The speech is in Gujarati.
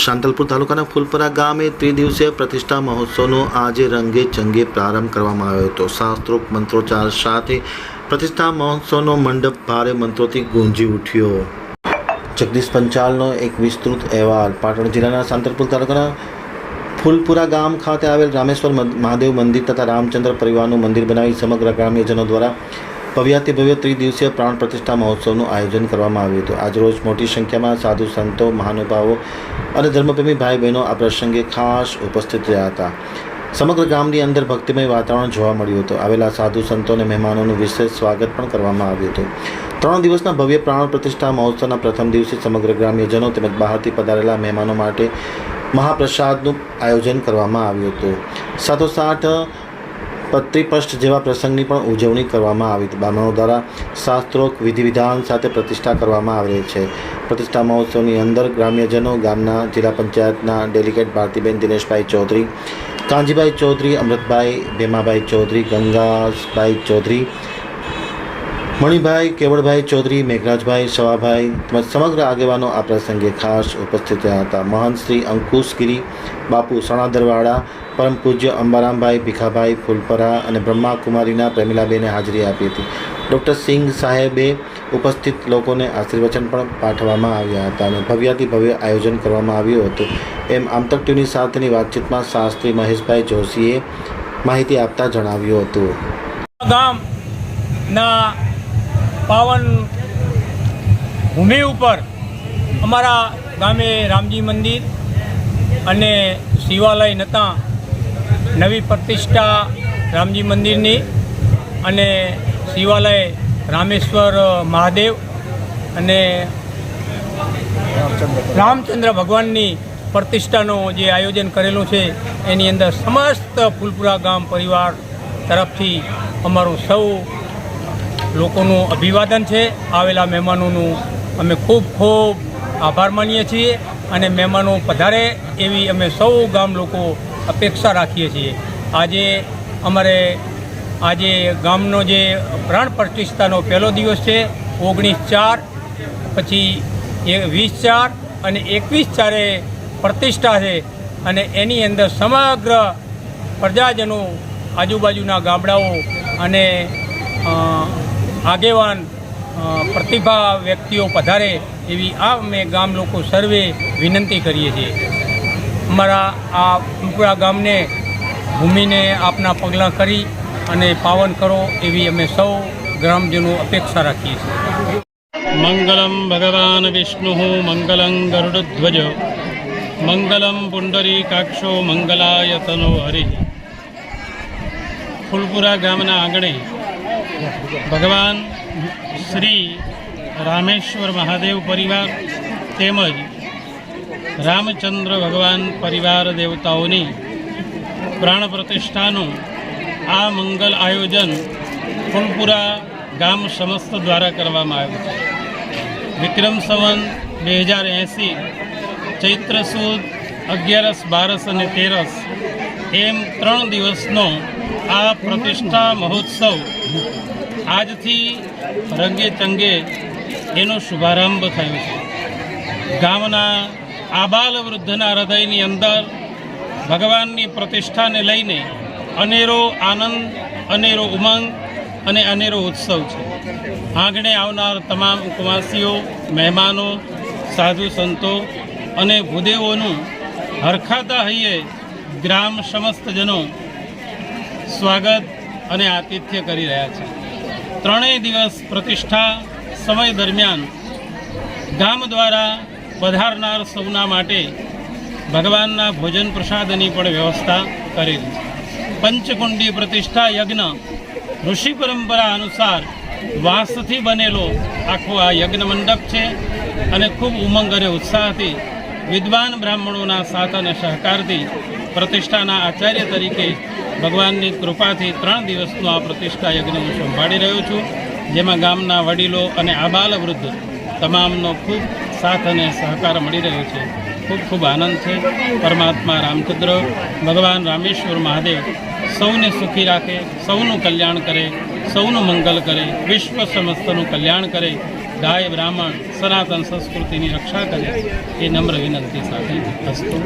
શાંતલપુર તાલુકાના ફૂલપરા ગામે ત્રિદિવસીય પ્રતિષ્ઠા મહોત્સવનો આજે રંગે ચંગે પ્રારંભ કરવામાં આવ્યો હતો. શાસ્ત્રોક મંત્રોચ્ચાર સાથે પ્રતિષ્ઠા મહોત્સવનો મંડપ ભારે મંત્રોથી ગુંજી ઉઠ્યો. જગદીશ પંચાલનો એક વિસ્તૃત અહેવાલ. પાટણ જિલ્લાના શાંતલપુર તાલુકાના ફૂલપુરા ગામ ખાતે આવેલ રામેશ્વર મહાદેવ મંદિર તથા રામચંદ્ર પરિવારનું મંદિર બનાવી સમગ્ર ગ્રામ્યજનો દ્વારા ભવ્યાતિ ભવ્ય ત્રિદિવસીય પ્રાણ પ્રતિષ્ઠા મહોત્સવનું આયોજન કરવામાં આવ્યું હતું. આજરોજ મોટી સંખ્યામાં સાધુ સંતો, મહાનુભાવો અને ધર્મપ્રેમી ભાઈ બહેનો આ પ્રસંગે ખાસ ઉપસ્થિત રહ્યા હતા. સમગ્ર ગામની અંદર ભક્તિમય વાતાવરણ જોવા મળ્યું હતું. આવેલા સાધુ સંતો અને મહેમાનોનું વિશેષ સ્વાગત પણ કરવામાં આવ્યું હતું. ત્રણ દિવસના ભવ્ય પ્રાણ પ્રતિષ્ઠા મહોત્સવના પ્રથમ દિવસે સમગ્ર ગ્રામ્યજનો તેમજ બહારથી પધારેલા મહેમાનો માટે મહાપ્રસાદનું આયોજન કરવામાં આવ્યું હતું. સાથોસાથ પત્રીપષ્ઠ જેવા પ્રસંગની પણ ઉજવણી કરવામાં આવી. બ્રાહ્મણો દ્વારા શાસ્ત્રોક વિધિ વિધાન સાથે પ્રતિષ્ઠા કરવામાં આવી છે. પ્રતિષ્ઠા મહોત્સવની અંદર ગ્રામ્યજનો, ગામના જિલ્લા પંચાયતના ડેલિગેટ ભારતીબેન દિનેશભાઈ ચૌધરી, કાંજીભાઈ ચૌધરી, અમૃતભાઈ ભેમાભાઈ ચૌધરી, ગંગાસભાઈ ચૌધરી મણિભાઈ, કેવળભાઈ ચૌધરી, મેઘરાજભાઈ સવાભાઈ તેમજ સમગ્ર આગેવાનો આ પ્રસંગે ખાસ ઉપસ્થિત રહ્યા હતા. મહંત શ્રી અંકુશગીરી, બાપુ સણાદરવાડા પરમ પૂજ્ય અંબારામભાઈ ભીખાભાઈ ફૂલપરા અને બ્રહ્માકુમારીના પ્રેમિલાબેને હાજરી આપી હતી. ડૉક્ટર સિંઘ સાહેબે ઉપસ્થિત લોકોને આશીર્વચન પણ પાઠવવામાં આવ્યા હતા અને ભવ્યાથી ભવ્ય આયોજન કરવામાં આવ્યું હતું. એમ આમતક ટીવીની સાથેની વાતચીતમાં શાસ્ત્રી મહેશભાઈ જોશીએ માહિતી આપતા જણાવ્યું હતું. ગામના પાવન ભૂમિ ઉપર અમારા ગામે રામજી મંદિર અને શિવાલય નતા નવી પ્રતિષ્ઠા રામજી મંદિરની અને શિવાલય રામેશ્વર મહાદેવ અને રામચંદ્ર ભગવાનની પ્રતિષ્ઠાનું જે આયોજન કરેલું છે, એની અંદર સમસ્ત ફૂલપુરા ગામ પરિવાર તરફથી અમારું સૌ લોકોનું અભિવાદન છે. આવેલા મહેમાનોનું અમે ખૂબ ખૂબ આભાર માનીએ છીએ અને મહેમાનો પધારે એવી અમે સૌ ગામ લોકો અપેક્ષા રાખીએ છીએ. આજે અમારે, આજે ગામનો જે પ્રાણ પ્રતિષ્ઠાનો પહેલો દિવસ છે, ઓગણીસ ચાર, પછી એ વીસ ચાર અને એકવીસ ચારે પ્રતિષ્ઠા છે અને એની અંદર સમગ્ર પ્રજાજનો આજુબાજુના ગામડાઓ અને આગેવાન પ્રતિભા વ્યક્તિઓ પધારે એવી આ અમે ગામ લોકો સર્વે વિનંતી કરીએ છીએ. અમારા આ પીપળા ગામને ભૂમિને આપના પગલાં કરી અને પાવન કરો એવી અમે સૌ ગ્રામજનો અપેક્ષા રાખીએ છીએ. મંગલમ ભગવાન વિષ્ણુ, મંગલમ ગરુડધ્વજ, મંગલમ પુંડરી કાક્ષો મંગલાયતનો હરિ. ફૂલપુરા ગામના આંગણે ભગવાન શ્રી રામેશ્વર મહાદેવ પરિવાર તેમજ રામચંદ્ર ભગવાન પરિવાર દેવતાઓની પ્રાણ પ્રતિષ્ઠાનું આ મંગલ આયોજન ફૂલપુરા ગામ સમસ્ત દ્વારા કરવામાં આવ્યું છે. વિક્રમ સંવન બે હજાર એંસી, ચૈત્ર સુદ અગિયારસ, બારસ અને તેરસ એમ ત્રણ દિવસનો આ પ્રતિષ્ઠા મહોત્સવ આજથી રંગે ચંગે એનો શુભારંભ થયો છે. ગામના આબાલ વૃદ્ધના હૃદયની અંદર ભગવાનની પ્રતિષ્ઠાને લઈને અનેરો આનંદ, અનેરો ઉમંગ અને અનેરો ઉત્સવ છે. આંગણે આવનાર તમામ ઉપવાસીઓ, મહેમાનો, સાધુ સંતો અને ભૂદેવોનું હરખાતા હૈયે ગ્રામ સમસ્ત જનો સ્વાગત અને આતિથ્ય કરી રહ્યા છે. ત્રણેય દિવસ પ્રતિષ્ઠા સમય દરમિયાન ગામ દ્વારા પધારનાર સૌના માટે ભગવાનના ભોજન પ્રસાદની પણ વ્યવસ્થા કરેલી પંચકુંડી પ્રતિષ્ઠા યજ્ઞ ઋષિ પરંપરા અનુસાર વાંસથી બનેલો આખો આ યજ્ઞ મંડપ છે અને ખૂબ ઉમંગ અને ઉત્સાહથી વિદ્વાન બ્રાહ્મણોના સાથ અને સહકારથી પ્રતિષ્ઠાના આચાર્ય તરીકે ભગવાનની કૃપાથી ત્રણ દિવસનો આ પ્રતિષ્ઠા યજ્ઞ હું સંભાળી રહ્યો છું, જેમાં ગામના વડીલો અને આબાલ વૃદ્ધ તમામનો ખૂબ સાથ અને સહકાર મળી રહ્યો છે. ખૂબ ખૂબ આનંદ છે. પરમાત્મા રામચંદ્ર, ભગવાન રામેશ્વર મહાદેવ સૌને સુખી રાખે, સૌનું કલ્યાણ કરે, સૌનું મંગલ કરે, વિશ્વ સમસ્તનું કલ્યાણ કરે. ગાય બ્રાહ્મણ સનાતન સંસ્કૃતિની રક્ષા કરે એ નમ્ર વિનંતી સાથે હસ્તો